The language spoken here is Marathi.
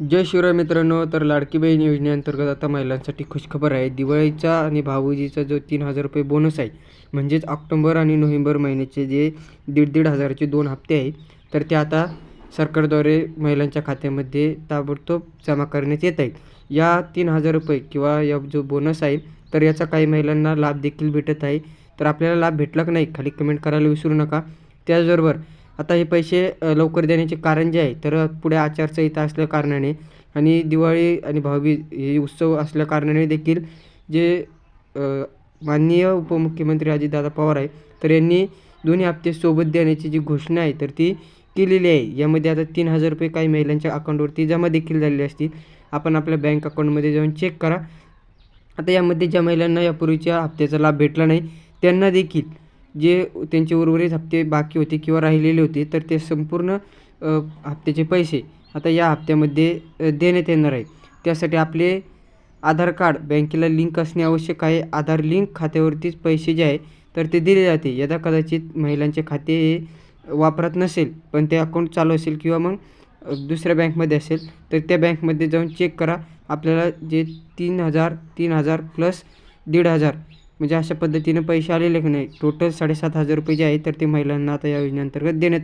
जय शिवराय मित्रांनो तर लाडकी बहीण योजनेअंतर्गत आता महिलांसाठी खुशखबर आहे. दिवाळीचा आणि भाऊजीचा जो तीन हजार रुपये बोनस आहे म्हणजेच ऑक्टोंबर आणि नोव्हेंबर महिन्याचे जे दीड दीड हजाराचे दोन हप्ते आहेत तर ते आता सरकारद्वारे महिलांच्या खात्यामध्ये ताबडतोब जमा करण्यात येत आहेत. या तीन हजार रुपये किंवा या जो बोनस आहे तर याचा काही महिलांना लाभ देखील भेटत आहे. तर आपल्याला लाभ भेटला का नाही खाली कमेंट करायला विसरू नका. त्याचबरोबर आता हे पैसे लवकर देण्याचे कारण जे आहे तर पुढे आचारसंहिता असल्या कारणाने आणि दिवाळी आणि भाऊबीज हे उत्सव असल्या कारणाने देखील जे माननीय उपमुख्यमंत्री अजितदादा पवार आहे तर यांनी दोन्ही हप्ते सोबत देण्याची जी घोषणा आहे तर ती केलेली आहे. यामध्ये आता तीन हजार रुपये काही महिलांच्या अकाउंटवरती जमा देखील झालेले असतील. आपण आपल्या बँक अकाउंटमध्ये जाऊन चेक करा. आता यामध्ये ज्या महिलांना यापूर्वीच्या हप्त्याचा लाभ भेटला नाही त्यांना देखील जे त्यांचे उर्वरित हप्ते बाकी होते किंवा राहिलेले होते तर ते संपूर्ण हप्त्याचे पैसे आता या हप्त्यामध्ये देण्यात येणार आहे त्यासाठी आपले आधार कार्ड बँकेला लिंक असणे आवश्यक आहे. आधार लिंक खात्यावरतीच पैसे जे आहे तर ते दिले जाते. यदा कदाचित महिलांचे खाते हे वापरत नसेल पण ते अकाउंट चालू असेल किंवा मग दुसऱ्या बँकमध्ये असेल तर त्या बँकमध्ये जाऊन चेक करा. आपल्याला जे तीन हजार तीन हजार प्लस दीड हजार म्हणजे अशा पद्धतीनं पैसे आलेले की नाही? टोटल साडेसात हजार रुपये जे आहे तर ते महिलांना आता या योजनेअंतर्गत देण्यात